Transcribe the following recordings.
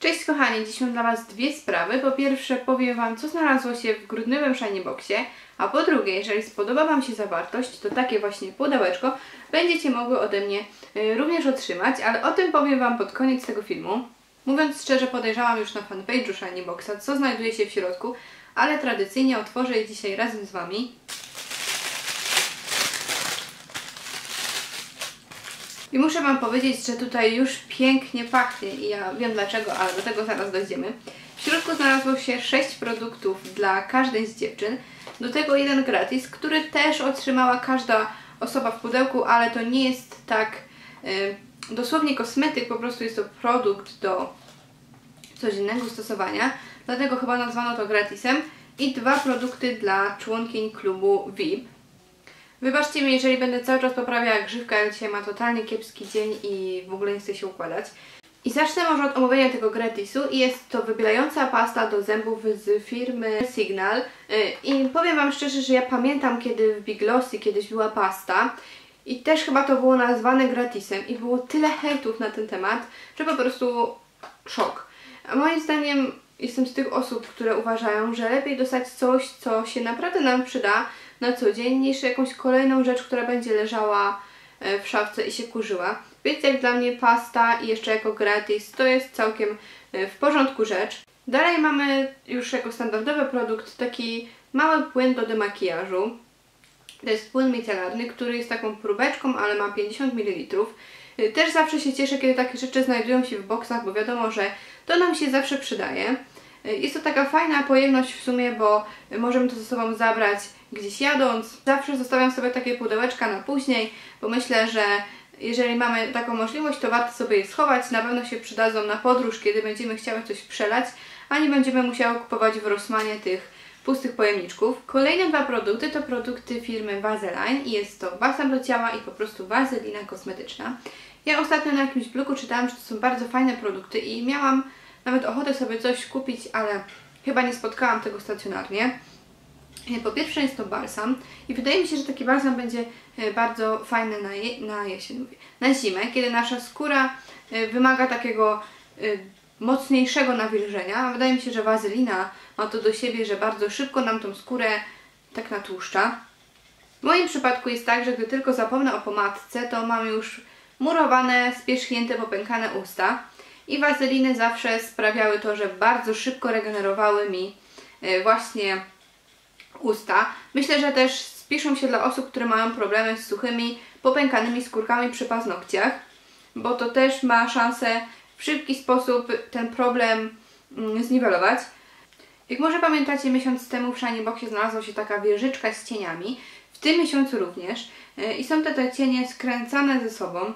Cześć kochani, dziś mam dla Was dwie sprawy. Po pierwsze powiem Wam, co znalazło się w grudniowym Shiny Boxie, a po drugie, jeżeli spodoba Wam się zawartość, to takie właśnie pudełeczko będziecie mogły ode mnie y, również otrzymać, ale o tym powiem Wam pod koniec tego filmu. Mówiąc szczerze, podejrzałam już na fanpage'u Shiny Boxa, co znajduje się w środku, ale tradycyjnie otworzę je dzisiaj razem z Wami. I muszę Wam powiedzieć, że tutaj już pięknie pachnie i ja wiem dlaczego, ale do tego zaraz dojdziemy. W środku znalazło się 6 produktów dla każdej z dziewczyn, do tego jeden gratis, który też otrzymała każda osoba w pudełku, ale to nie jest tak y, dosłownie kosmetyk, po prostu jest to produkt do codziennego stosowania, dlatego chyba nazwano to gratisem i dwa produkty dla członkiń klubu VIP. Wybaczcie mi, jeżeli będę cały czas poprawiała grzywkę, ale dzisiaj ma totalnie kiepski dzień i w ogóle nie chcę się układać. I zacznę może od omówienia tego gratisu i jest to wybielająca pasta do zębów z firmy Signal y, i powiem Wam szczerze, że ja pamiętam kiedy w Big Glossy kiedyś była pasta i też chyba to było nazwane gratisem i było tyle hejtów na ten temat, że po prostu szok. A moim zdaniem jestem z tych osób, które uważają, że lepiej dostać coś, co się naprawdę nam przyda na co dzień, niż jakąś kolejną rzecz, która będzie leżała e, w szafce i się kurzyła. Więc jak dla mnie pasta i jeszcze jako gratis to jest całkiem e, w porządku rzecz. Dalej mamy już jako standardowy produkt taki mały płyn do demakijażu. To jest płyn micelarny, który jest taką próbeczką, ale ma 50 ml. E, też zawsze się cieszę, kiedy takie rzeczy znajdują się w boksach, bo wiadomo, że to nam się zawsze przydaje. Jest to taka fajna pojemność w sumie, bo możemy to ze sobą zabrać gdzieś jadąc. Zawsze zostawiam sobie takie pudełeczka na później, bo myślę, że jeżeli mamy taką możliwość, to warto sobie je schować. Na pewno się przydadzą na podróż, kiedy będziemy chciały coś przelać, a nie będziemy musiały kupować w Rossmanie tych pustych pojemniczków. Kolejne dwa produkty to produkty firmy Vaseline i jest to balsam do ciała i po prostu wazelina kosmetyczna. Ja ostatnio na jakimś blogu czytałam, że to są bardzo fajne produkty i miałam nawet ochotę sobie coś kupić, ale chyba nie spotkałam tego stacjonarnie. E, po pierwsze jest to balsam i wydaje mi się, że taki balsam będzie e, bardzo fajny na, je, na jesień, na zimę, kiedy nasza skóra e, wymaga takiego mocniejszego nawilżenia. Wydaje mi się, że wazelina ma to do siebie, że bardzo szybko nam tą skórę tak natłuszcza. W moim przypadku jest tak, że gdy tylko zapomnę o pomadce, to mam już murowane, spierzchnięte, popękane usta i wazeliny zawsze sprawiały to, że bardzo szybko regenerowały mi właśnie usta. Myślę, że też spiszą się dla osób, które mają problemy z suchymi, popękanymi skórkami przy paznokciach, bo to też ma szansę w szybki sposób ten problem mm, zniwelować. Jak może pamiętacie, miesiąc temu w Shiny Boxie znalazła się taka wieżyczka z cieniami, w tym miesiącu również e, i są te, te cienie skręcane ze sobą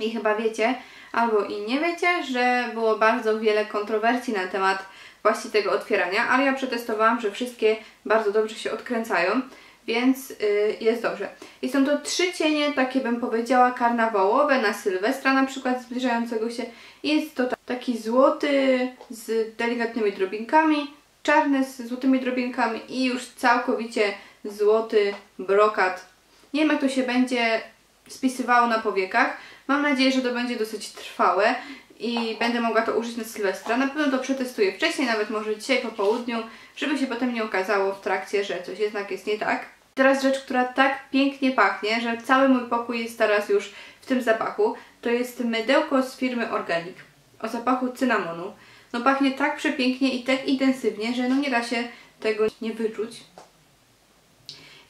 i chyba wiecie, albo i nie wiecie, że było bardzo wiele kontrowersji na temat właśnie tego otwierania, ale ja przetestowałam, że wszystkie bardzo dobrze się odkręcają, więc yy, jest dobrze. I są to trzy cienie, takie bym powiedziała karnawałowe na Sylwestra na przykład zbliżającego się. Jest to taki złoty z delikatnymi drobinkami, czarny z złotymi drobinkami i już całkowicie złoty brokat. Nie wiem jak to się będzie spisywało na powiekach. Mam nadzieję, że to będzie dosyć trwałe i będę mogła to użyć na Sylwestra. Na pewno to przetestuję wcześniej, nawet może dzisiaj po południu, żeby się potem nie okazało w trakcie, że coś jednak jest nie tak. Teraz rzecz, która tak pięknie pachnie, że cały mój pokój jest teraz już w tym zapachu, to jest mydełko z firmy Organic o zapachu cynamonu. No pachnie tak przepięknie i tak intensywnie, że no nie da się tego nie wyczuć.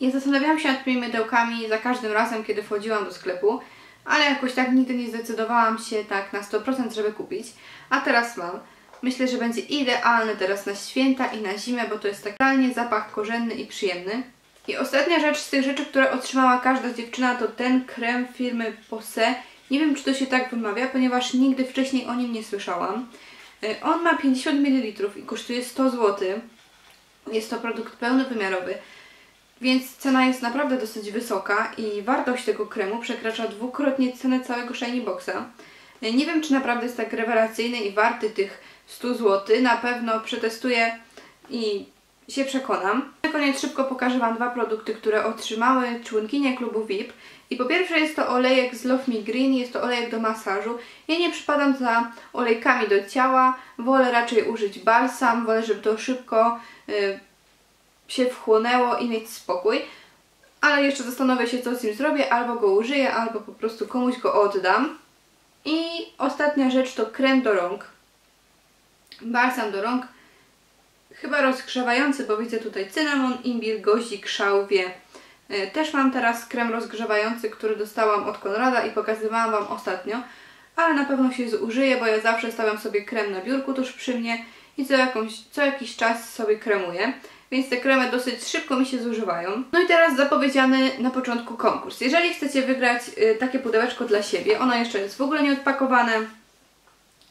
Ja zastanawiałam się nad tymi mydełkami za każdym razem, kiedy wchodziłam do sklepu, ale jakoś tak nigdy nie zdecydowałam się tak na 100% żeby kupić, a teraz mam. Myślę, że będzie idealny teraz na święta i na zimę, bo to jest realnie zapach korzenny i przyjemny. I ostatnia rzecz z tych rzeczy, które otrzymała każda dziewczyna, to ten krem firmy Pose. Nie wiem, czy to się tak wymawia, ponieważ nigdy wcześniej o nim nie słyszałam. Y, on ma 50 ml i kosztuje 100 zł. Jest to produkt pełnowymiarowy. Więc cena jest naprawdę dosyć wysoka i wartość tego kremu przekracza dwukrotnie cenę całego Shiny Boxa. Nie wiem, czy naprawdę jest tak rewelacyjny i warty tych 100 zł. Na pewno przetestuję i się przekonam. Na koniec szybko pokażę Wam dwa produkty, które otrzymały członkinie klubu VIP. I po pierwsze jest to olejek z Love Me Green, jest to olejek do masażu. Ja nie przypadam za olejkami do ciała, wolę raczej użyć balsam, wolę, żeby to szybko y, się wchłonęło i mieć spokój. Ale jeszcze zastanowię się, co z nim zrobię, albo go użyję, albo po prostu komuś go oddam. I ostatnia rzecz to krem do rąk. Balsam do rąk. Chyba rozgrzewający, bo widzę tutaj cynamon, imbir, goździk, szałwie. E, Też mam teraz krem rozgrzewający, który dostałam od Konrada i pokazywałam Wam ostatnio, ale na pewno się zużyję, bo ja zawsze stawiam sobie krem na biurku tuż przy mnie i co, jakąś, co jakiś czas sobie kremuję, więc te kremy dosyć szybko mi się zużywają. No i teraz zapowiedziany na początku konkurs. Jeżeli chcecie wygrać y, takie pudełeczko dla siebie, ono jeszcze jest w ogóle nieodpakowane,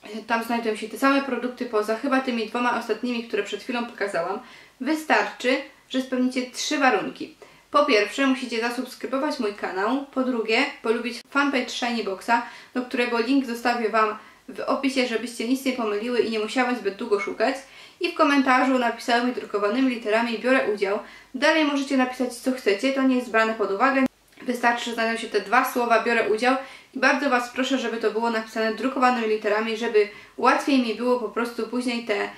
Y, tam znajdują się te same produkty poza chyba tymi dwoma ostatnimi, które przed chwilą pokazałam. Wystarczy, że spełnicie trzy warunki. Po pierwsze, musicie zasubskrybować mój kanał. Po drugie, polubić fanpage Shiny Boxa, do którego link zostawię Wam w opisie, żebyście nic nie pomyliły i nie musiały zbyt długo szukać. I w komentarzu napisałymi drukowanymi literami biorę udział. Dalej możecie napisać co chcecie, to nie jest brane pod uwagę. Wystarczy, że znajdą się te dwa słowa biorę udział i bardzo Was proszę, żeby to było napisane drukowanymi literami, żeby łatwiej mi było po prostu później te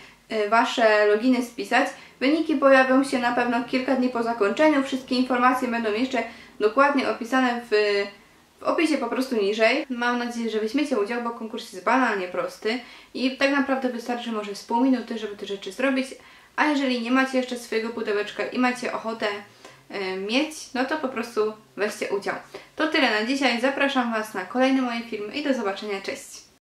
y, Wasze loginy spisać. Wyniki pojawią się na pewno kilka dni po zakończeniu. Wszystkie informacje będą jeszcze dokładnie opisane w, w opisie po prostu niżej. Mam nadzieję, że weźmiecie udział, bo konkurs jest banalnie prosty i tak naprawdę wystarczy może z pół minuty, żeby te rzeczy zrobić. A jeżeli nie macie jeszcze swojego pudełeczka i macie ochotę e, mieć, no to po prostu weźcie udział. To tyle na dzisiaj. Zapraszam Was na kolejne moje filmy i do zobaczenia. Cześć!